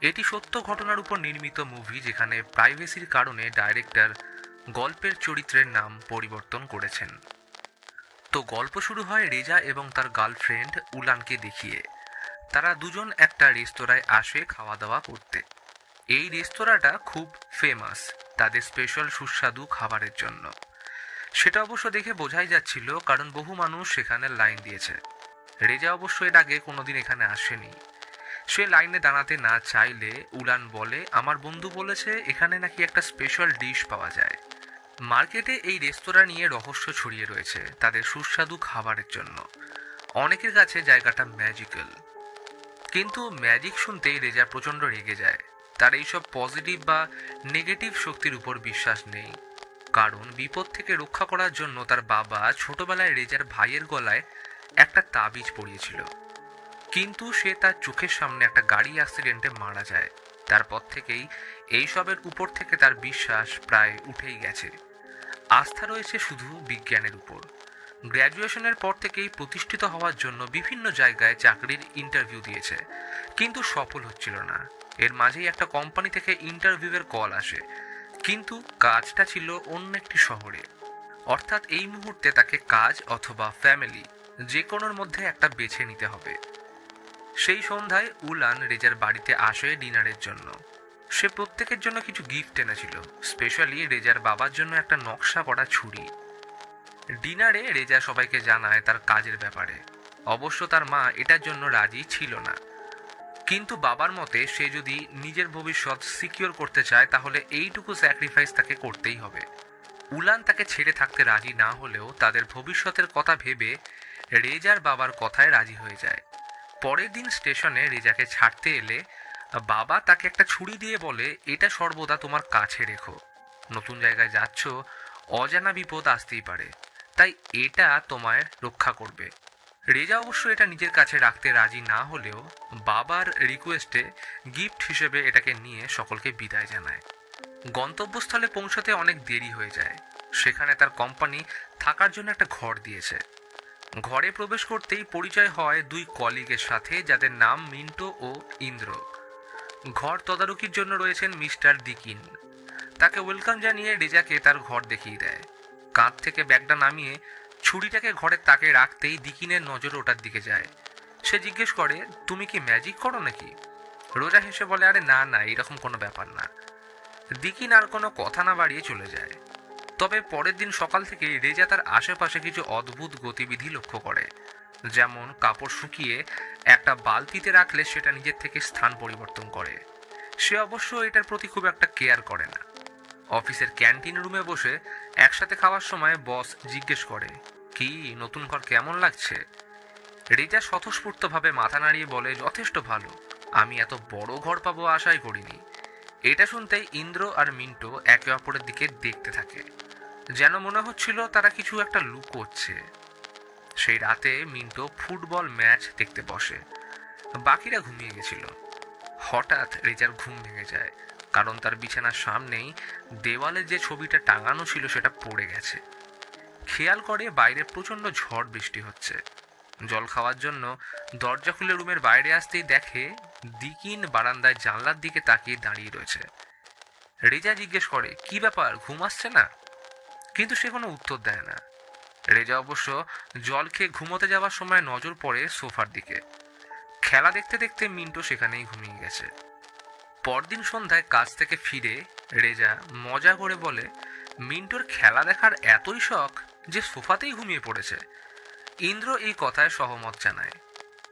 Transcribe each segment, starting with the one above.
এটি সত্য ঘটনার উপর নির্মিত মুভি যেখানে প্রাইভেসির কারণে ডাইরেক্টর গল্পের চরিত্রের নাম পরিবর্তন করেছেন। তো গল্প শুরু হয় রেজা এবং তার গার্লফ্রেন্ড উলানকে দেখিয়ে। তারা দুজন একটা রেস্তোরাঁয় আসে খাওয়া দাওয়া করতে। এই রেস্তোরাঁটা খুব ফেমাস তাদের স্পেশাল সুস্বাদু খাবারের জন্য। সেটা অবশ্য দেখে বোঝাই যাচ্ছিল, কারণ বহু মানুষ সেখানে লাইন দিয়েছে। রেজা অবশ্য এর আগে কোনোদিন এখানে আসেনি। সে লাইনে দাঁড়াতে না চাইলে উলান বলে, আমার বন্ধু বলেছে এখানে নাকি একটা স্পেশাল ডিশ পাওয়া যায়। মার্কেটে এই রেস্তোরাঁ নিয়ে রহস্য ছড়িয়ে রয়েছে তাদের সুস্বাদু খাবারের জন্য। অনেকের কাছে জায়গাটা ম্যাজিক্যাল কিন্তু ম্যাজিক শুনতেই রেজা প্রচণ্ড রেগে যায়। তার এইসব পজিটিভ বা নেগেটিভ শক্তির উপর বিশ্বাস নেই। কারণ বিপদ থেকে রক্ষা করার জন্য তার বাবা ছোটবেলায় রেজার ভাইয়ের গলায় একটা তাবিজ পরিয়েছিল। কিন্তু সে তার চোখের সামনে একটা গাড়ি অ্যাক্সিডেন্টে মারা যায়। তারপর থেকেই এইসবের উপর থেকে তার বিশ্বাস প্রায় উঠেই গেছে। আস্থা রয়েছে শুধু বিজ্ঞানের উপর। গ্র্যাজুয়েশনের পর থেকেই প্রতিষ্ঠিত হওয়ার জন্য বিভিন্ন জায়গায় চাকরির ইন্টারভিউ দিয়েছে। কিন্তু সফল হচ্ছিল না। এর মাঝেই একটা কোম্পানি থেকে ইন্টারভিউয়ের কল আসে। কিন্তু কাজটা ছিল অন্য একটি শহরে। অর্থাৎ এই মুহূর্তে তাকে কাজ অথবা ফ্যামিলি যে কোনোর মধ্যে একটা বেছে নিতে হবে। সেই সন্ধ্যায় উলান রেজার বাড়িতে আসে ডিনারের জন্য। সে প্রত্যেকের জন্য কিছু গিফট এনেছিল স্পেশালি রেজার বাবার জন্য একটা নকশা করা ছুরি। ডিনারে রেজা সবাইকে জানায় তার কাজের ব্যাপারে। অবশ্য তার মা এটার জন্য রাজি ছিল না। কিন্তু বাবার মতে সে যদি নিজের ভবিষ্যৎ সিকিউর করতে চায়, তাহলে এইটুকু স্যাক্রিফাইস তাকে করতেই হবে। উলান তাকে ছেড়ে থাকতে রাজি না হলেও তাদের ভবিষ্যতের কথা ভেবে রেজার বাবার কথায় রাজি হয়ে যায়। পরের দিন স্টেশনে রেজাকে ছাড়তে এলে বাবা তাকে একটা ছুরি দিয়ে বলে, এটা সর্বদা তোমার কাছে রেখো। নতুন জায়গায় যাচ্ছ, অজানা বিপদ আসতেই পারে। তাই এটা তোমায় রক্ষা করবে। রেজা অবশ্য এটা নিজের কাছে রাখতে রাজি না হলেও বাবার রিকোয়েস্টে গিফট হিসেবে এটাকে নিয়ে সকলকে বিদায় জানায়। গন্তব্যস্থলে পৌঁছাতে অনেক দেরি হয়ে যায়। সেখানে তার কোম্পানি থাকার জন্য একটা ঘর দিয়েছে। ঘরে প্রবেশ করতেই পরিচয় হয় দুই কলিগের সাথে, যাদের নাম মিন্টো ও ইন্দ্র। ঘর তদারকির জন্য রয়েছেন মিস্টার দিকিন তাকে ওয়েলকাম জানিয়ে রেজাকে তার ঘর দেখিয়ে দেয়। কাঁধ থেকে ব্যাগটা নামিয়ে ছুরিটাকে ঘরের তাকে রাখতেই দিকিনের নজর ওটার দিকে যায়। সে জিজ্ঞেস করে, তুমি কি ম্যাজিক করো নাকি? রোজা হেসে বলে, আরে না না, এরকম কোনো ব্যাপার না। দিকিন আর কোনো কথা না বাড়িয়ে চলে যায়। তবে পরের দিন সকাল থেকে রেজা তার আশেপাশে কিছু অদ্ভুত গতিবিধি লক্ষ্য করে। যেমন কাপড় শুকিয়ে একটা বালতিতে রাখলে সেটা নিজের থেকে স্থান পরিবর্তন করে। সে অবশ্য এটার প্রতি খুব একটা কেয়ার করে না। অফিসের ক্যান্টিন রুমে বসে একসাথে খাওয়ার সময় বস জিজ্ঞেস করে, কি, নতুন ঘর কেমন লাগছে? রেজা স্বতঃস্ফূর্তভাবে মাথা নাড়িয়ে বলে, যথেষ্ট ভালো। আমি এত বড় ঘর পাবো আশাই করিনি। এটা শুনতেই ইন্দ্র আর মিন্টো একে অপরের দিকে দেখতে থাকে। যেন মনে হচ্ছিল তারা কিছু একটা লুকোচ্ছে। সেই রাতে মিন্টো ফুটবল ম্যাচ দেখতে বসে। বাকিরা ঘুমিয়ে গেছিল। হঠাৎ রেজার ঘুম ভেঙে যায়, কারণ তার বিছানার সামনেই দেওয়ালে যে ছবিটা টাঙানো ছিল সেটা পড়ে গেছে। খেয়াল করে বাইরে প্রচণ্ড ঝড় বৃষ্টি হচ্ছে। জল খাওয়ার জন্য দরজা খুলে রুমের বাইরে আসতেই দেখে দিকিন বারান্দায় জানলার দিকে তাকিয়ে দাঁড়িয়ে রয়েছে। রেজা জিজ্ঞেস করে, কি ব্যাপার? ঘুম আসছে না? কিন্তু সে কোনো উত্তর দেয় না। রেজা অবশ্য জল খেয়ে ঘুমোতে যাওয়ার সময় নজর পড়ে সোফার দিকে। খেলা দেখতে দেখতে মিন্টো সেখানেই ঘুমিয়ে গেছে। পরদিন সন্ধ্যায় কাজ থেকে ফিরে রেজা মজা করে বলে, মিন্টোর খেলা দেখার এতই শখ যে সোফাতেই ঘুমিয়ে পড়েছে। ইন্দ্র এই কথায় সহমত জানায়।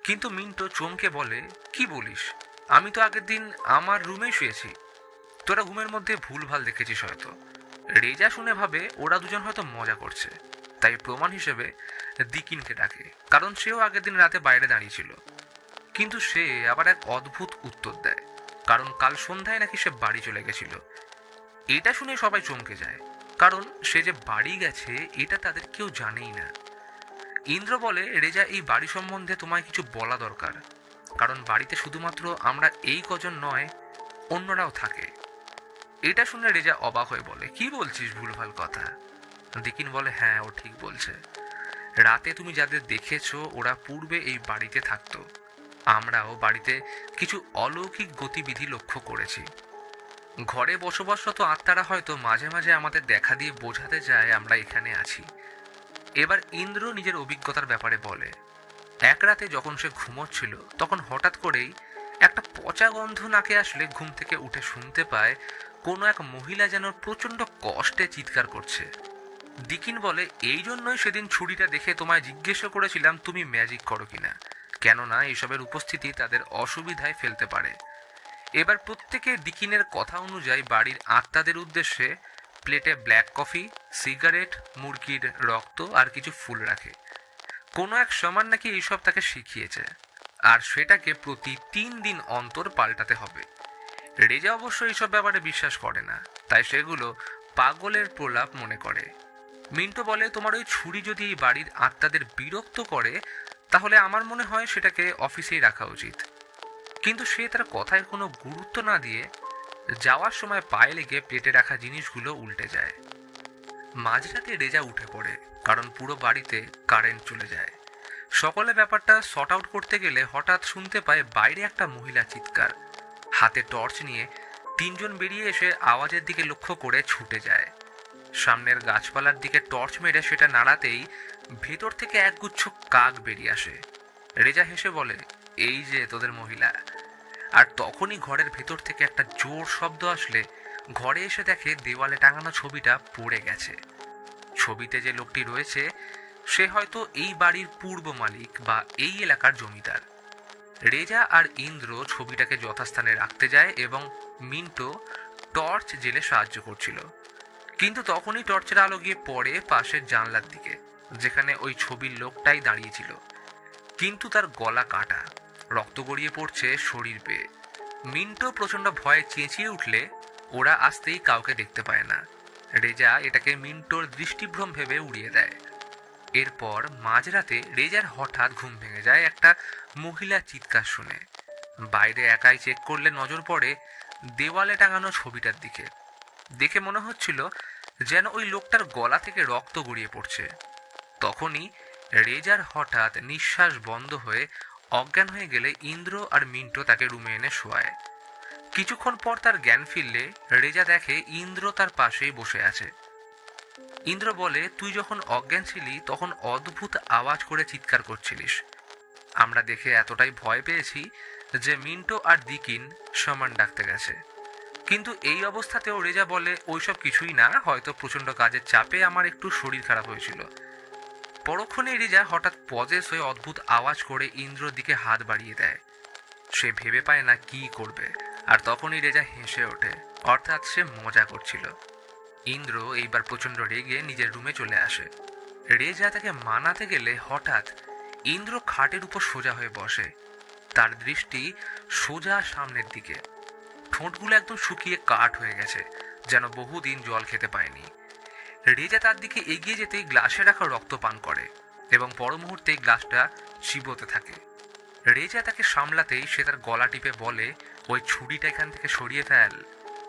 কিন্তু মিন্টো চমকে বলে, কি বলিস? আমি তো আগের দিন আমার রুমে শুয়েছি। তোরা ঘুমের মধ্যে ভুলভাল দেখেছিস হয়তো। রেজা শুনে ভাবে, ওরা দুজন হয়তো মজা করছে। তাই প্রমাণ হিসেবে দিকিনকে ডাকে, কারণ সেও আগের দিন রাতে বাইরে দাঁড়িয়েছিল। কিন্তু সে আবার এক অদ্ভুত উত্তর দেয়, কারণ কাল সন্ধ্যায় নাকি সে বাড়ি চলে গেছিল। এটা শুনে সবাই চমকে যায়, কারণ সে যে বাড়ি গেছে, এটা তাদের কেউ জানেই না। ইন্দ্র বলে, রেজা, এই বাড়ি সম্বন্ধে তোমায় কিছু বলা দরকার। কারণ বাড়িতে শুধুমাত্র আমরা এই কজন নয়, অন্যরাও থাকে। এটা শুনে রেজা অবাক হয়ে বলে, কি বলছিস ভুলভাল কথা? দিকিন বলে হ্যাঁ ও ঠিক বলছে। রাতে তুমি যাদের দেখেছ, ওরা পূর্বে এই বাড়িতে থাকতো। আমরাও বাড়িতে কিছু অলৌকিক গতিবিধি লক্ষ্য করেছি। ঘরে বসবাসরত আত্মারা হয়তো মাঝে মাঝে আমাদের দেখা দিয়ে বোঝাতে যায় আমরা এখানে আছি। এবার ইন্দ্র নিজের অভিজ্ঞতার ব্যাপারে বলে, এক রাতে যখন সে ঘুমোচ্ছিল, তখন হঠাৎ করেই একটা পচা গন্ধ নাকে আসলে ঘুম থেকে উঠে শুনতে পায়, কোনো এক মহিলা যেন প্রচণ্ড কষ্টে চিৎকার করছে। দিকিন বলে, এই জন্যই সেদিন ছুরিটা দেখে তোমায় জিজ্ঞেস করেছিলাম তুমি ম্যাজিক করো কিনা। কেননা এসবের উপস্থিতি তাদের অসুবিধায় ফেলতে পারে। এবার প্রত্যেকে দিকিনের কথা অনুযায়ী বাড়ির আত্মাদের উদ্দেশ্যে প্লেটে ব্ল্যাক কফি সিগারেট মুরগির রক্ত আর কিছু ফুল রাখে। কোনো এক সমান নাকি এইসব তাকে শিখিয়েছে। আর সেটাকে প্রতি তিন দিন অন্তর পাল্টাতে হবে। রেজা অবশ্য এইসব ব্যাপারে বিশ্বাস করে না, তাই সেগুলো পাগলের প্রলাপ মনে করে। মিন্টো বলে, তোমার ওই ছুরি যদি এই বাড়ির আত্মাদের বিরক্ত করে, তাহলে আমার মনে হয় সেটাকে অফিসেই রাখা উচিত। কিন্তু সে তার কথায় কোনো গুরুত্ব না দিয়ে যাওয়ার সময় পায়ে লেগে পেটে রাখা জিনিসগুলো উল্টে যায়। মাঝরাতে রেজা উঠে পড়ে, কারণ পুরো বাড়িতে কারেন্ট চলে যায়। সকলে ব্যাপারটা শর্ট আউট করতে গেলে হঠাৎ শুনতে পায় বাইরে একটা মহিলা চিৎকার। হাতে টর্চ নিয়ে তিনজন বেরিয়ে এসে আওয়াজের দিকে লক্ষ্য করে ছুটে যায়। সামনের গাছপালার দিকে টর্চ মেরে সেটা নাড়াতেই ভেতর থেকে একগুচ্ছ কাক বেরিয়ে আসে। রেজা হেসে বলে, এই যে তোদের মহিলা। আর তখনই ঘরের ভেতর থেকে একটা জোর শব্দ আসলে ঘরে এসে দেখে দেওয়ালে টাঙানো ছবিটা পড়ে গেছে। ছবিতে যে লোকটি রয়েছে সে হয়তো এই বাড়ির পূর্ব মালিক বা এই এলাকার জমিদার। রেজা আর ইন্দ্র ছবিটাকে যথাস্থানে রাখতে যায় এবং মিন্টো টর্চ জেলে সাহায্য করছিল। কিন্তু তখনই টর্চের আলো গিয়ে পড়ে পাশের জানলার দিকে, যেখানে ওই ছবির লোকটাই দাঁড়িয়েছিল। কিন্তু তার গলা কাটা, রক্ত গড়িয়ে পড়ছে শরীর পেয়ে। মিন্টো প্রচণ্ড ভয়ে চেঁচিয়ে উঠলে, ওরা আসতেই কাউকে দেখতে পায় না। রেজা এটাকে মিন্টোর দৃষ্টিভ্রম ভেবে উড়িয়ে দেয়। এরপর মাঝরাতে রেজার হঠাৎ ঘুম ভেঙে যায় একটা মহিলা চিৎকার শুনে। বাইরে একাই চেক করলে নজর পড়ে দেওয়ালে টাঙানো ছবিটার দিকে। দেখে মনে হচ্ছিল যেন ওই লোকটার গলা থেকে রক্ত গড়িয়ে পড়ছে। তখনই রেজার হঠাৎ নিঃশ্বাস বন্ধ হয়ে অজ্ঞান হয়ে গেলে ইন্দ্র আর মিন্টো তাকে রুমে এনে শোয়ায়। কিছুক্ষণ পর তার জ্ঞান ফিরলে রেজা দেখে ইন্দ্র তার পাশেই বসে আছে। ইন্দ্র বলে, তুই যখন অজ্ঞান ছিলি, তখন অদ্ভুত আওয়াজ করে চিৎকার করছিলিস। আমরা দেখে এতটাই ভয় পেয়েছি যে মিন্টো আর দিকিন সমান ডাকতে গেছে। কিন্তু এই অবস্থাতেও রেজা বলে, ওইসব কিছুই না, হয়তো প্রচণ্ড কাজের চাপে আমার একটু শরীর খারাপ হয়েছিল। পরক্ষণে রেজা হঠাৎ পজেস হয়ে অদ্ভুত আওয়াজ করে ইন্দ্রর দিকে হাত বাড়িয়ে দেয়। সে ভেবে পায় না কি করবে। আর তখনই রেজা হেসে ওঠে, অর্থাৎ সে মজা করছিল। ইন্দ্র এইবার প্রচণ্ড রেগে নিজের রুমে চলে আসে। রেজা তাকে মানাতে গেলে হঠাৎ ইন্দ্র খাটের উপর সোজা হয়ে বসে। তার দৃষ্টি সোজা সামনের দিকে। ঠোঁটগুলো একদম শুকিয়ে কাঠ হয়ে গেছে, যেন বহুদিন জল খেতে পায়নি। রেজা তার দিকে এগিয়ে যেতেই গ্লাসে রাখা রক্ত পান করে এবং পর মুহূর্তে গ্লাসটা চিবোতে থাকে। রেজা তাকে সামলাতেই সে তার গলা টিপে বলে, ওই ছুরিটা এখান থেকে সরিয়ে ফেল।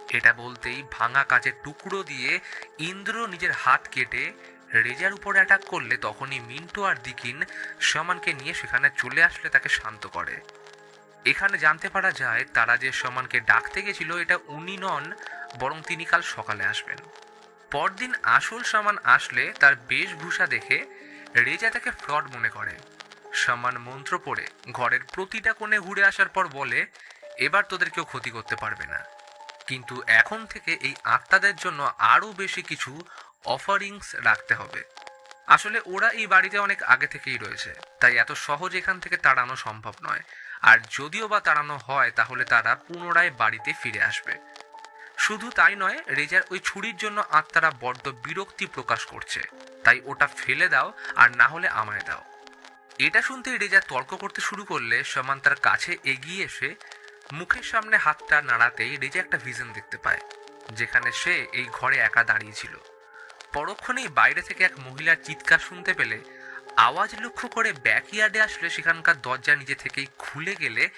এটা বলতেই ভাঙা কাঁচের টুকরো দিয়ে ইন্দ্র নিজের হাত কেটে রেজার উপর অ্যাটাক করলে তখনই মিন্টু আর দিকিন সমানকে নিয়ে সেখানে চলে আসলে তাকে শান্ত করে। এখানে জানতে পারা যায় তারা যে সমানকে ডাকতে গেছিল এটা উনি নন, বরং তিনি কাল সকালে আসবেন। পরদিন আসল সামান আসলে তার বেশভূষা দেখে রেজা তাকে ফ্রড মনে করে। সামান মন্ত্র পড়ে, ঘরের প্রতিটা কোণে ঘুরে আসার পর বলে, এবার তোদের কেউ ক্ষতি করতে পারবে না। কিন্তু এখন থেকে এই আত্মাদের জন্য আরও বেশি কিছু অফারিংস রাখতে হবে। আসলে ওরা এই বাড়িতে অনেক আগে থেকেই রয়েছে, তাই এত সহজ এখান থেকে তাড়ানো সম্ভব নয়। আর যদিও বা তাড়ানো হয়, তাহলে তারা পুনরায় বাড়িতে ফিরে আসবে। শুধু তাই নয়, রেজার ওই ছুরির জন্য আত্মারা বড্ড বিরক্তি প্রকাশ করছে। তাই ওটা ফেলে দাও, আর না হলে আমায় দাও। এটা শুনতে রেজা তর্ক করতে শুরু করলে সমান তার কাছে এগিয়ে এসে মুখের সামনে হাতটা নাড়াতেই রেজা একটা ভিজন দেখতে পায়, যেখানে সে এই ঘরে একা দাঁড়িয়েছিল পরক্ষণেই বাইরে থেকে এক মহিলার চিৎকার শুনতে পেলে, আওয়াজ লক্ষ্য করে ব্যাকইয়ার্ডে আসলে সেখানকার দরজা নিজে থেকেই খুলে গেলে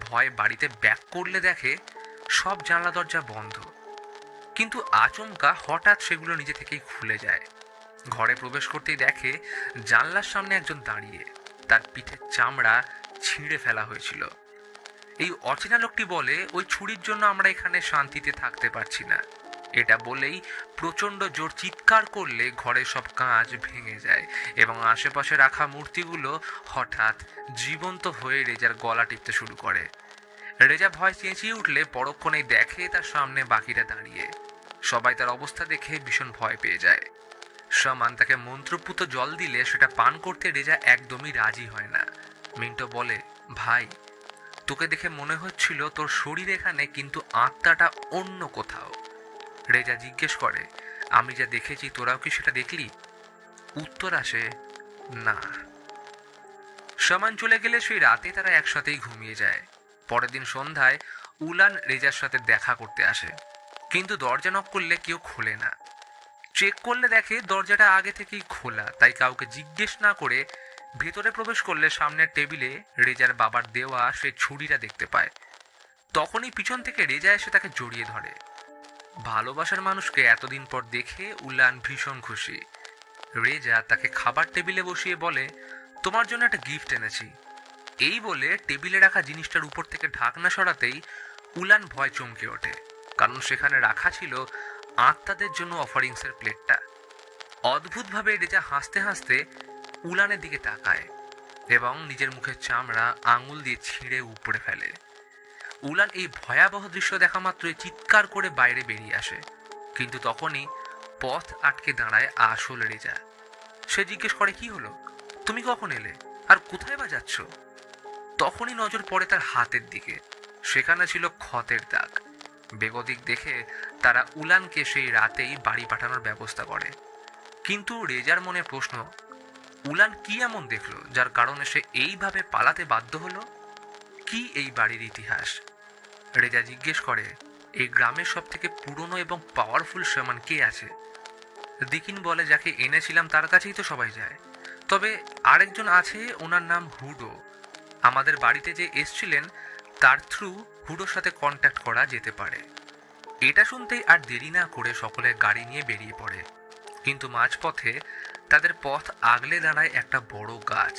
ভয় বাড়িতে ব্যাক করলে দেখে সব জানলা দরজা বন্ধ। কিন্তু আচমকা হঠাৎ সেগুলো নিজে থেকেই খুলে যায়। ঘরে প্রবেশ করতেই দেখে জানলার সামনে একজন দাঁড়িয়ে, তার পিঠের চামড়া ছিঁড়ে ফেলা হয়েছিল। এই অচেনা লোকটি বলে, ওই ছুরির জন্য আমরা এখানে শান্তিতে থাকতে পারছি না। এটা বলেই প্রচণ্ড জোর চিৎকার করলে ঘরের সব কাঁচ ভেঙে যায় এবং আশেপাশে রাখা মূর্তিগুলো হঠাৎ জীবন্ত হয়ে রেজার গলা টিপতে শুরু করে। রেজা ভয় চেঁচিয়ে উঠলে পরক্ষণেই দেখে তার সামনে বাকিরা দাঁড়িয়ে। সবাই তার অবস্থা দেখে ভীষণ ভয় পেয়ে যায়। সমান তাকে মন্ত্রপুত জল দিলে সেটা পান করতে রেজা একদমই রাজি হয় না। মিন্টো বলে, ভাই তোকে দেখে মনে হচ্ছিল তোর শরীর এখানে কিন্তু আত্মাটা অন্য কোথাও। রেজা জিজ্ঞেস করে, আমি যা দেখেছি, তোরাও কি সেটা দেখলি? উত্তর আসে, না। সমান চলে গেলে সেই রাতে তারা একসাথেই ঘুমিয়ে যায়। পরের দিন সন্ধ্যায় উলান রেজার সাথে দেখা করতে আসে। কিন্তু দরজা নক করলে কেউ খোলে না। চেক করলে দেখে দরজাটা আগে থেকেই খোলা, তাই কাউকে জিজ্ঞেস না করে ভেতরে প্রবেশ করলে সামনের টেবিলে রেজার বাবার দেওয়া সেই ছুরিটা দেখতে পায়। তখনই পিছন থেকে রেজা এসে তাকে জড়িয়ে ধরে। ভালোবাসার মানুষকে এতদিন পর দেখে উল্লান ভীষণ খুশি। রেজা তাকে খাবার টেবিলে বসিয়ে বলে, তোমার জন্য একটা গিফট এনেছি। এই বলে টেবিলে রাখা জিনিসটার উপর থেকে ঢাকনা সরাতেই উলান ভয় চমকে ওঠে, কারণ সেখানে রাখা ছিল আত্মাদের জন্য অফারিংসের প্লেটটা। অদ্ভুতভাবে রেজা হাসতে হাসতে উলানের দিকে তাকায় এবং নিজের মুখের চামড়া আঙুল দিয়ে ছিঁড়ে উপড়ে ফেলে। উলান এই ভয়াবহ দৃশ্য দেখা মাত্রই চিৎকার করে বাইরে বেরিয়ে আসে। কিন্তু তখনই পথ আটকে দাঁড়ায় আসল রেজা। সে জিজ্ঞেস করে, কি হলো? তুমি কখন এলে? আর কোথায় বা যাচ্ছ? তখনই নজর পড়ে তার হাতের দিকে। সেখানে ছিল ক্ষতের দাগ। বেগতিক দেখে তারা উলানকে সেই রাতেই বাড়ি পাঠানোর ব্যবস্থা করে। কিন্তু রেজার মনে প্রশ্ন উলান কি এমন দেখল যার কারণে সে এইভাবে পালাতে বাধ্য হলো? কি এই বাড়ির ইতিহাস? রেজা জিজ্ঞেস করে, এই গ্রামের সব থেকে পুরনো এবং পাওয়ারফুল শ্যামান কে আছে? দিকিন বলে, যাকে এনেছিলাম তার কাছেই তো সবাই যায়। তবে আরেকজন আছে, ওনার নাম হুডো। আমাদের বাড়িতে যে এসছিলেন, তার থ্রু হুডোর সাথে কন্ট্যাক্ট করা যেতে পারে। এটা শুনতেই আর দেরি না করে সকলে গাড়ি নিয়ে বেরিয়ে পড়ে। কিন্তু মাঝপথে তাদের পথ আগলে দাঁড়ায় একটা বড় গাছ।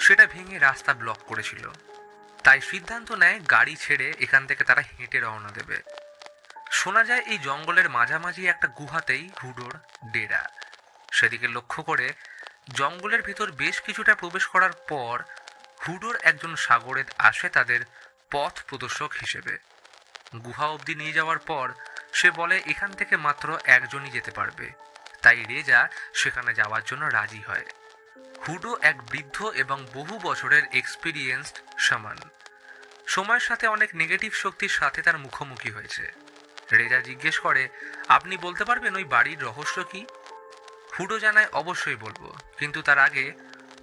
সেটা ভেঙে রাস্তা ব্লক করেছিল। তাই সিদ্ধান্ত নেয় গাড়ি ছেড়ে এখান থেকে তারা হেঁটে রওনা দেবে। শোনা যায় এই জঙ্গলের মাঝামাঝি একটা গুহাতেই হুডোর ডেরা। সেদিকে লক্ষ্য করে জঙ্গলের ভিতর বেশ কিছুটা প্রবেশ করার পর হুডোর একজন সাগরেদ আসে তাদের পথ প্রদর্শক হিসেবে। গুহা অবধি নিয়ে যাওয়ার পর সে বলে, এখান থেকে মাত্র একজনই যেতে পারবে। তাই রেজা সেখানে যাওয়ার জন্য রাজি হয়। হুডো এক বৃদ্ধ এবং বহু বছরের এক্সপিরিয়েন্সড সমান সময়ের সাথে অনেক নেগেটিভ শক্তির সাথে তার মুখোমুখি হয়েছে। রেজা জিজ্ঞেস করে, আপনি বলতে পারবেন ওই বাড়ির রহস্য কি? হুডো জানায়, অবশ্যই বলব। কিন্তু তার আগে,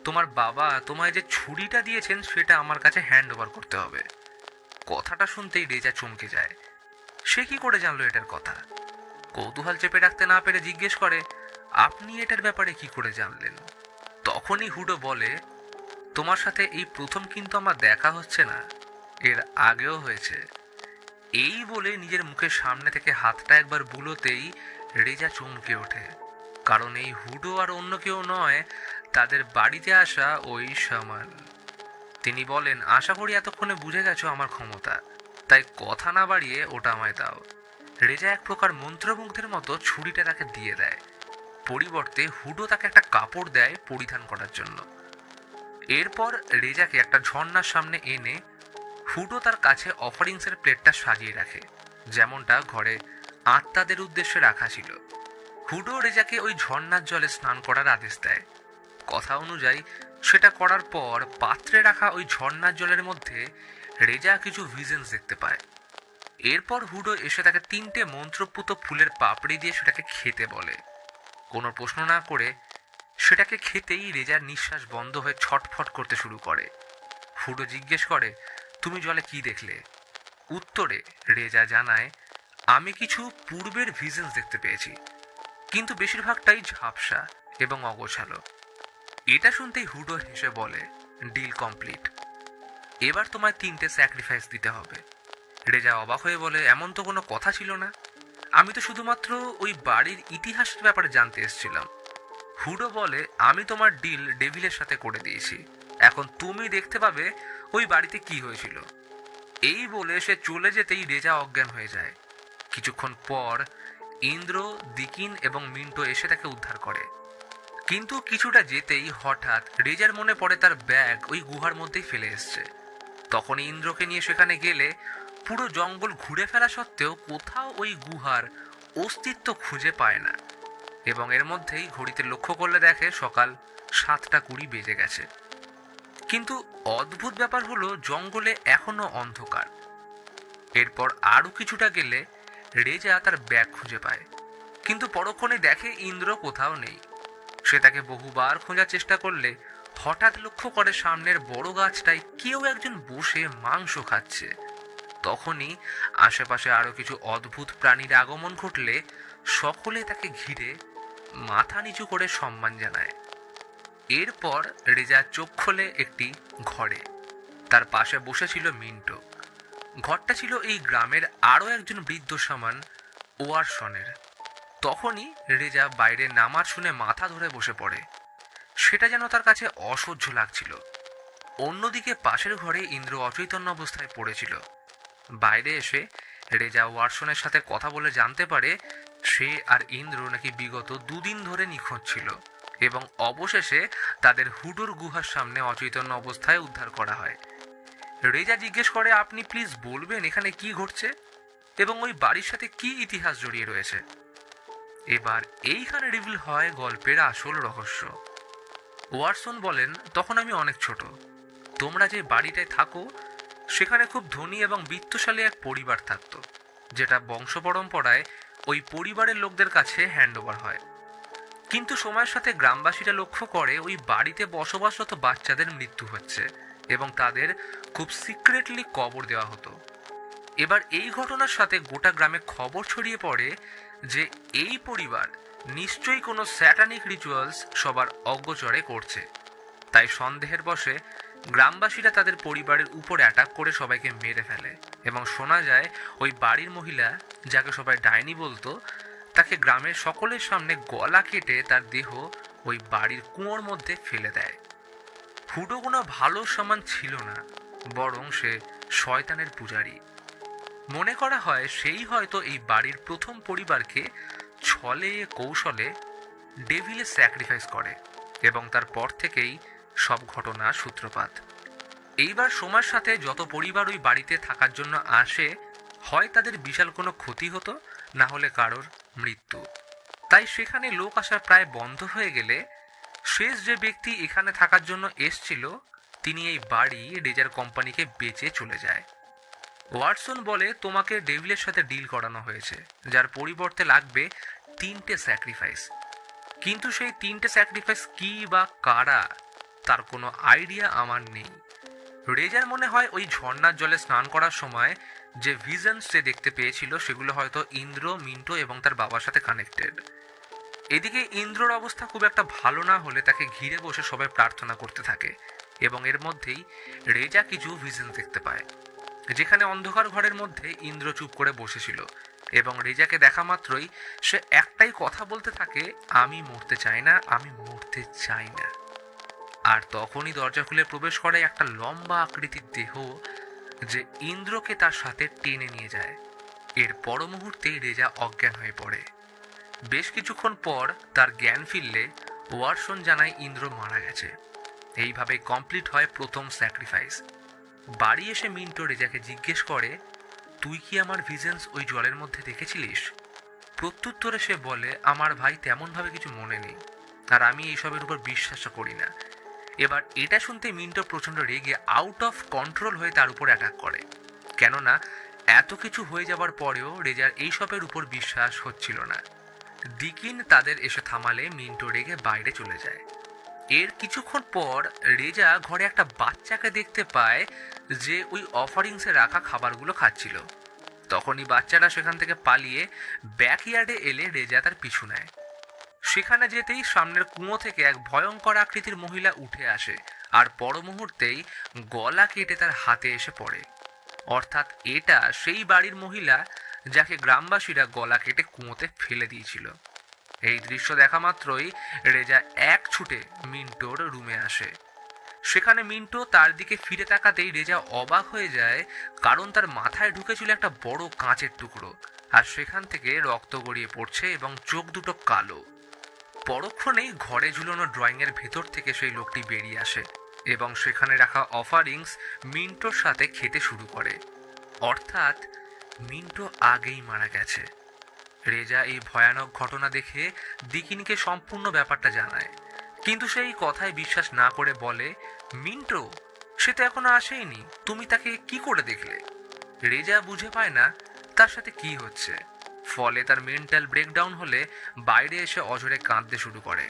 তোমার বাবা তোমায় যে ছুরিটা দিয়েছেন সেটা আমার কাছে হ্যান্ড ওভার করতে হবে। কথাটা শুনতেই রেজা চমকে যায়। সে কি করে জানলো এটার কথা? কৌতূহল চেপে রাখতে না পেরে জিজ্ঞেস করে, আপনি এটার ব্যাপারে কি করে জানলেন? তখনই হুডো বলে, তোমার সাথে এই প্রথম কিন্তু আমার দেখা হচ্ছে না, এর আগেও হয়েছে। এই বলে নিজের মুখের সামনে থেকে হাতটা একবার বুলোতেই রেজা চমকে ওঠে। কারণ এই হুডো আর অন্য কেউ নয়, তাদের বাড়িতে আসা ওই সমান তিনি বলেন, আশা করি এতক্ষণে বুঝে গেছো আমার ক্ষমতা। তাই কথা না বাড়িয়ে ওটা আমায় দাও। রেজা এক প্রকার মন্ত্রমুগ্ধের মতো ছুরিটা তাকে দিয়ে দেয়। পরিবর্তে হুডো তাকে একটা কাপড় দেয় পরিধান করার জন্য। এরপর রেজাকে একটা ঝর্ণার সামনে এনে হুডো তার কাছে অফারিংসের প্লেটটা সাজিয়ে রাখে, যেমনটা ঘরে আত্মাদের উদ্দেশ্যে রাখা ছিল। হুডো রেজাকে ওই ঝর্ণার জলে স্নান করার আদেশ দেয়। কথা অনুযায়ী, সেটা করার পর পাত্রে রাখা ওই ঝর্ণার জলের মধ্যে রেজা কিছু ভিজেন্স দেখতে পায়। এরপর হুডো এসে তাকে তিনটে মন্ত্রপুত ফুলের পাপড়ি দিয়ে সেটাকে খেতে বলে। কোনো প্রশ্ন না করে সেটাকে খেতেই রেজার নিঃশ্বাস বন্ধ হয়ে ছটফট করতে শুরু করে। হুডো জিজ্ঞেস করে, তুমি জলে কি দেখলে? উত্তরে রেজা জানায়, আমি কিছু পূর্বের ভিজেন্স দেখতে পেয়েছি, কিন্তু বেশিরভাগটাই ঝাপসা এবং অগোছালো। এটা শুনতেই হুডো হেসে বলে, ডিল কমপ্লিট। এবার তোমায় তিনটে স্যাক্রিফাইস দিতে হবে। রেজা অবাক হয়ে বলে, এমন তো কোনো কথা ছিল না? আমি তো শুধুমাত্র ওই বাড়ির ইতিহাসের ব্যাপারে জানতে এসেছিলাম। হুডো বলে, আমি তোমার ডিল ডেভিলের সাথে করে দিয়েছি। এখন তুমি দেখতে পাবে ওই বাড়িতে কি হয়েছিল। এই বলে সে চলে যেতেই রেজা অজ্ঞান হয়ে যায়। কিছুক্ষণ পর ইন্দ্র, দিকিন এবং মিন্টো এসে তাকে উদ্ধার করে। কিন্তু কিছুটা যেতেই হঠাৎ রেজার মনে পড়ে তার ব্যাগ ওই গুহার মধ্যেই ফেলে এসছে। তখন ইন্দ্রকে নিয়ে সেখানে গেলে পুরো জঙ্গল ঘুরে ফেলা সত্ত্বেও কোথাও ওই গুহার অস্তিত্ব খুঁজে পায় না। এবং এর মধ্যেই ঘড়িতে লক্ষ্য করলে দেখে সকাল সাতটা কুড়ি বেজে গেছে। কিন্তু অদ্ভুত ব্যাপার হলো, জঙ্গলে এখনও অন্ধকার। এরপর আরও কিছুটা গেলে রেজা তার ব্যাগ খুঁজে পায়। কিন্তু পরক্ষণে দেখে ইন্দ্র কোথাও নেই। সে তাকে বহুবার খোঁজার চেষ্টা করলে হঠাৎ লক্ষ্য করে সামনের বড় গাছটায় কেউ একজন বসে মাংস খাচ্ছে। তখনই আশেপাশে আরও কিছু অদ্ভুত প্রাণীর আগমন ঘটলে সকলে তাকে ঘিরে মাথা নিচু করে সম্মান জানায়। এরপর রেজা চোখ খোলে একটি ঘরে। তার পাশে বসেছিল মিন্টো। ঘরটা ছিল এই গ্রামের আরও একজন বৃদ্ধ সমান ওয়ারসনের। তখনই রেজা বাইরে নামার শুনে মাথা ধরে বসে পড়ে। সেটা যেন তার কাছে অসহ্য লাগছিল। অন্যদিকে পাশের ঘরে ইন্দ্র অচৈতন্য অবস্থায় পড়েছিল। বাইরে এসে রেজা ওয়ারসনের সাথে কথা বলে জানতে পারে সে আর ইন্দ্র নাকি বিগত দুদিন ধরে নিখোঁজ ছিল এবং অবশেষে তাদের হুডুর গুহার সামনে অচৈতন্য অবস্থায় উদ্ধার করা হয়। রেজা জিজ্ঞেস করে, আপনি প্লিজ বলবেন এখানে কি ঘটছে এবং ওই বাড়ির সাথে কি ইতিহাস জড়িয়ে রয়েছে? এবার এইখানে রিভিল হয় গল্পের আসল রহস্য। ওয়ারসন বলেন, তখন আমি অনেক ছোট। তোমরা যে বাড়িটায় থাকো সেখানে খুব ধনী এবং বিত্তশালী এক পরিবার থাকতো, যেটা বংশ পরম্পরায় ওই পরিবারের লোকদের কাছে হ্যান্ডওভার হয়। কিন্তু সময়ের সাথে গ্রামবাসীরা লক্ষ্য করে ওই বাড়িতে বসবাসরত বাচ্চাদের মৃত্যু হচ্ছে এবং তাদের খুব সিক্রেটলি কবর দেওয়া হতো। এবার এই ঘটনার সাথে গোটা গ্রামে খবর ছড়িয়ে পড়ে যে এই পরিবার নিশ্চয়ই কোনো স্যাটানিক রিচুয়ালস সবার অগ্রচরে করছে। তাই সন্দেহের বশে গ্রামবাসীরা তাদের পরিবারের উপর অ্যাটাক করে সবাইকে মেরে ফেলে এবং শোনা যায় ওই বাড়ির মহিলা, যাকে সবাই ডাইনি বলতো, তাকে গ্রামের সকলের সামনে গলা কেটে তার দেহ ওই বাড়ির কুয়োর মধ্যে ফেলে দেয়। হুডো কোনো ভালো সমান ছিল না, বরং সে শয়তানের পূজারী। মনে করা হয় সেই হয়তো এই বাড়ির প্রথম পরিবারকে ছলে কৌশলে ডেভিলে স্যাক্রিফাইস করে এবং তারপর থেকেই সব ঘটনার সূত্রপাত। এইবার সময়ের সাথে যত পরিবার ওই বাড়িতে থাকার জন্য আসে, হয় তাদের বিশাল কোনো ক্ষতি হতো, না হলে কারোর মৃত্যু। তাই সেখানে লোক আসা প্রায় বন্ধ হয়ে গেলে, শেষ যে ব্যক্তি এখানে থাকার জন্য এসছিল, তিনি এই বাড়ি রেজার কোম্পানিকে বেচে চলে যায়। ওয়াটসন বলে, তোমাকে ডেভিলের সাথে ডিল করানো হয়েছে, যার পরিবর্তে লাগবে তিনটে স্যাক্রিফাইস। কিন্তু সেই তিনটে স্যাক্রিফাইস কি বা কারা তার কোনো আইডিয়া আমার নেই। রেজার মনে হয় ওই ঝর্ণার জলে স্নান করার সময় যে ভিজনস সে দেখতে পেয়েছিল সেগুলো হয়তো ইন্দ্র, মিন্টো এবং তার বাবার সাথে কানেক্টেড এদিকে ইন্দ্রর অবস্থা খুব একটা ভালো না হলে তাকে ঘিরে বসে সবাই প্রার্থনা করতে থাকে এবং এর মধ্যেই রেজা কিছু ভিজন দেখতে পায়, যেখানে অন্ধকার ঘরের মধ্যে ইন্দ্র চুপ করে বসেছিল এবং রেজাকে দেখা মাত্রই সে একটাই কথা বলতে থাকে, আমি মরতে চাই না, আমি মরতে চাই না। আর তখনই দরজা খুলে প্রবেশ করে একটা লম্বা আকৃতির দেহ যে ইন্দ্রকে তার সাথে টেনে নিয়ে যায়। এর পর মুহূর্তেই রেজা অজ্ঞান হয়ে পড়ে। বেশ কিছুক্ষণ পর তার জ্ঞান ফিরলে ওয়ারসন জানায় ইন্দ্র মারা গেছে। এইভাবে কমপ্লিট হয় প্রথম স্যাক্রিফাইস। বাড়ি এসে মিন্টো রেজাকে জিজ্ঞেস করে, তুই কি আমার ভিজেন্স ওই জলের মধ্যে দেখেছিলিস প্রত্যুত্তরে সে বলে, আমার ভাই তেমনভাবে কিছু মনে নেই। আর আমি এইসবের উপর বিশ্বাসও করি না। এবার এটা শুনতে মিন্টো প্রচণ্ড রেগে আউট অফ কন্ট্রোল হয়ে তার উপর অ্যাটাক করে। কেননা, এত কিছু হয়ে যাবার পরেও রেজার এইসবের উপর বিশ্বাস হচ্ছিল না। দিকিন তাদের এসে থামালে মিন্টো রেগে বাইরে চলে যায়। এর কিছুক্ষণ পর রেজা ঘরে একটা বাচ্চাকে দেখতে পায় যে ওই অফারিংসে রাখা খাবারগুলো খাচ্ছিল। তখনই বাচ্চাটা সেখান থেকে পালিয়ে ব্যাকইয়ার্ডে এলে রেজা তার পিছু নেয়। সেখানে যেতেই সামনের কুয়ো থেকে এক ভয়ঙ্কর আকৃতির মহিলা উঠে আসে আর পর মুহূর্তেই গলা কেটে তার হাতে এসে পড়ে। অর্থাৎ এটা সেই বাড়ির মহিলা যাকে গ্রামবাসীরা গলা কেটে কুয়োতে ফেলে দিয়েছিল। এই দৃশ্য দেখা মাত্রই রেজা এক ছুটে মিন্টোর রুমে আসে। সেখানে মিন্টো তার দিকে ফিরে তাকাতেই রেজা অবাক হয়ে যায় কারণ তার মাথায় ঢুকেছিল একটা বড় কাঁচের টুকরো আর সেখান থেকে রক্ত গড়িয়ে পড়ছে এবং চোখ দুটো কালো। পরক্ষণেই ঘরে ঝুলানো ড্রয়িংয়ের ভেতর থেকে সেই লোকটি বেরিয়ে আসে এবং সেখানে রাখা অফারিংস মিন্টোর সাথে খেতে শুরু করে। অর্থাৎ মিন্টো আগেই মারা গেছে। রেজা এই ভয়ানক ঘটনা দেখে দিকিনকে সম্পূর্ণ ব্যাপারটা জানায়। কিন্তু সেই কথায় বিশ্বাস না করে বলে, মিন্টো, সে তো এখনও আসেইনি, তুমি তাকে কি করে দেখলে? রেজা বুঝে পায় না তার সাথে কি হচ্ছে। ফলে তার মেন্টাল ব্রেকডাউন হলে বাইরে এসে অজরে কাঁদতে শুরু করে।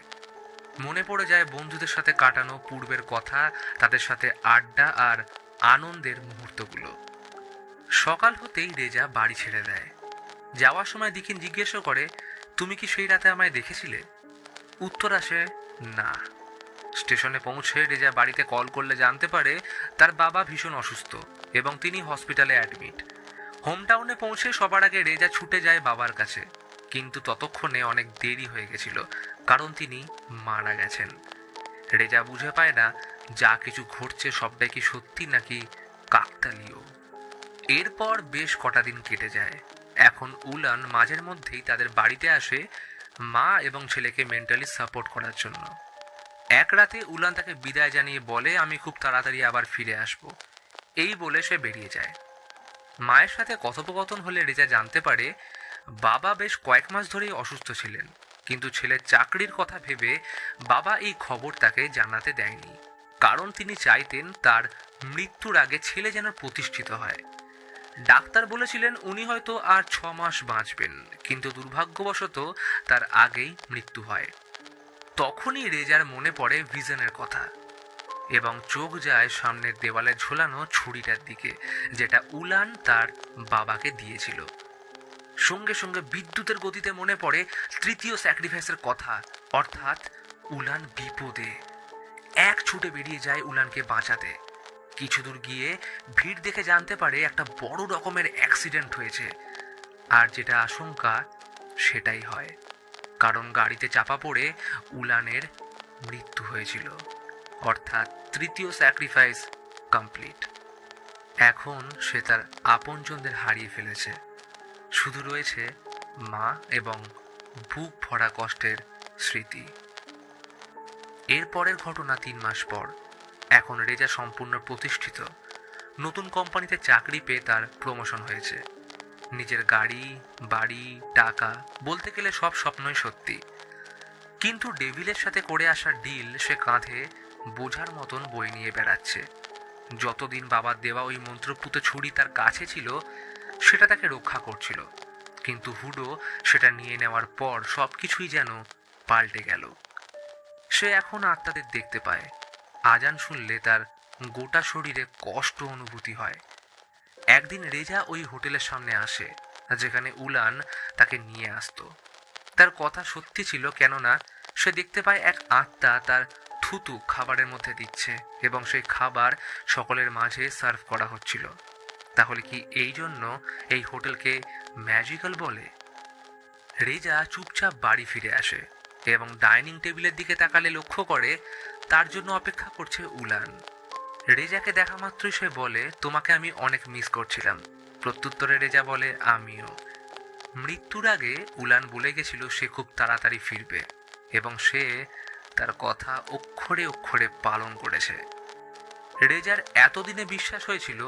মনে পড়ে যায় বন্ধুদের সাথে কাটানো পূর্বের কথা, তাদের সাথে আড্ডা আর আনন্দের মুহূর্তগুলো। সকাল হতেই রেজা বাড়ি ছেড়ে দেয়। যাওয়ার সময় দিকিন জিজ্ঞেসও করে, তুমি কি সেই রাতে আমায় দেখেছিলে? উত্তর আসে, না। স্টেশনে পৌঁছে রেজা বাড়িতে কল করলে জানতে পারে তার বাবা ভীষণ অসুস্থ এবং তিনি হসপিটালে অ্যাডমিট। হোম টাউনে পৌঁছে সবার আগে রেজা ছুটে যায় বাবার কাছে। কিন্তু ততক্ষণে অনেক দেরি হয়ে গেছিল, কারণ তিনি মারা গেছেন। রেজা বুঝে পায় না, যা কিছু ঘটছে সবটাই কি সত্যি নাকি কাকতালীয়। এরপর বেশ কটা দিন কেটে যায়। এখন উলান মাঝের মধ্যেই তাদের বাড়িতে আসে মা এবং ছেলেকে মেন্টালি সাপোর্ট করার জন্য। এক রাতে উলান তাকে বিদায় জানিয়ে বলে, আমি খুব তাড়াতাড়ি আবার ফিরে আসব। এই বলে সে বেরিয়ে যায়। মায়ের সাথে কথোপকথন হলে রেজা জানতে পারে, বাবা বেশ কয়েক মাস ধরেই অসুস্থ ছিলেন। কিন্তু ছেলের চাকরির কথা ভেবে বাবা এই খবর তাকে জানাতে দেয়নি। কারণ তিনি চাইতেন তার মৃত্যুর আগে ছেলে যেন প্রতিষ্ঠিত হয়। ডাক্তার বলেছিলেন উনি হয়তো আর ছ মাস বাঁচবেন, কিন্তু দুর্ভাগ্যবশত তার আগেই মৃত্যু হয়। তখনই রেজার মনে পড়ে ভিজনের কথা। এবং চোখ যায় সামনের দেওয়ালে ঝোলানো ছুরিটার দিকে, যেটা উলান তার বাবাকে দিয়েছিল। সঙ্গে সঙ্গে বিদ্যুতের গতিতে মনে পড়ে তৃতীয় স্যাক্রিফাইসের কথা, অর্থাৎ উলান বিপদে। এক ছুটে বেরিয়ে যায় উলানকে বাঁচাতে। কিছু দূর গিয়ে ভিড় দেখে জানতে পারে একটা বড় রকমের অ্যাক্সিডেন্ট হয়েছে। আর যেটা আশঙ্কা, সেটাই হয়। কারণ গাড়িতে চাপা পড়ে উলানের মৃত্যু হয়েছিল। অর্থাৎ তৃতীয় স্যাক্রিফাইস কমপ্লিট এখন সে তার আপনজনদের হারিয়ে ফেলেছে। শুধু রয়েছে মা এবং বুক ভরা কষ্টের স্মৃতি। এরপরের ঘটনা তিন মাস পর। এখন রেজা সম্পূর্ণ প্রতিষ্ঠিত। নতুন কোম্পানিতে চাকরি পেয়ে তার প্রমোশন হয়েছে। নিজের গাড়ি, বাড়ি, টাকা বলতে গেলে সব স্বপ্নই সত্যি। কিন্তু ডেভিলের সাথে করে আসা ডিল সে কাঁধে বোঝার মতন বই নিয়ে বেড়াচ্ছে। যতদিন বাবার দেওয়া ওই মন্ত্রপুত ছুরি তার কাছে ছিল, সেটা তাকে রক্ষা করছিল। কিন্তু হুডো সেটা নিয়ে নেওয়ার পর সব কিছুই যেন পাল্টে গেল। সে এখন আত্মাদের দেখতে পায়। আজান শুনলে তার গোটা শরীরে কষ্ট অনুভূতি হয়। একদিন রেজা ওই হোটেলের সামনে আসে, যেখানে উলান তাকে নিয়ে আসতো। তার কথা সত্যি ছিল কেননা সে দেখতে পায় এক আত্মা তার থুতু খাবারের মধ্যে দিচ্ছে এবং সেই খাবার সকলের মাঝে সার্ভ করা হচ্ছিল। তাহলে কি এই জন্য এই হোটেলকে ম্যাজিক্যাল বলে? রেজা চুপচাপ বাড়ি ফিরে আসে এবং ডাইনিং টেবিলের দিকে তাকালে লক্ষ্য করে তার জন্য অপেক্ষা করছে উলান। রেজাকে দেখা মাত্রই সে বলে, তোমাকে আমি অনেক মিস করছিলাম। প্রত্যুত্তরে রেজা বলে, আমিও। মৃত্যুর আগে উলান বলে গেছিল সে খুব তাড়াতাড়ি ফিরবে এবং সে তার কথা অক্ষরে অক্ষরে পালন করেছে। রেজার এতদিনে বিশ্বাস হয়েছিল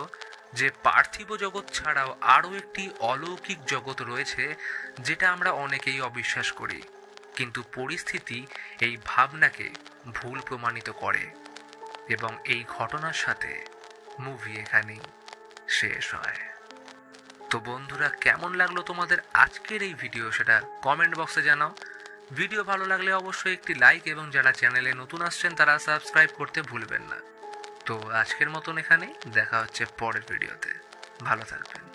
যে পার্থিব জগৎ ছাড়াও আরও একটি অলৌকিক জগৎ রয়েছে যেটা আমরা অনেকেই অবিশ্বাস করি। কিন্তু পরিস্থিতি এই ভাবনাকে ভুল প্রমাণিত করে এবং এই ঘটনার সাথে মুভি এখানেই শেষ হয়। তো বন্ধুরা, কেমন লাগল তোমাদের আজকের এই ভিডিও সেটা কমেন্ট বক্সে জানাও। ভিডিও ভালো লাগলে অবশ্যই একটি লাইক এবং যারা চ্যানেলে নতুন আসছেন, তারা সাবস্ক্রাইব করতে ভুলবেন না। তো আজকের মতন এখানেই, দেখা হচ্ছে পরের ভিডিওতে। ভালো থাকবেন।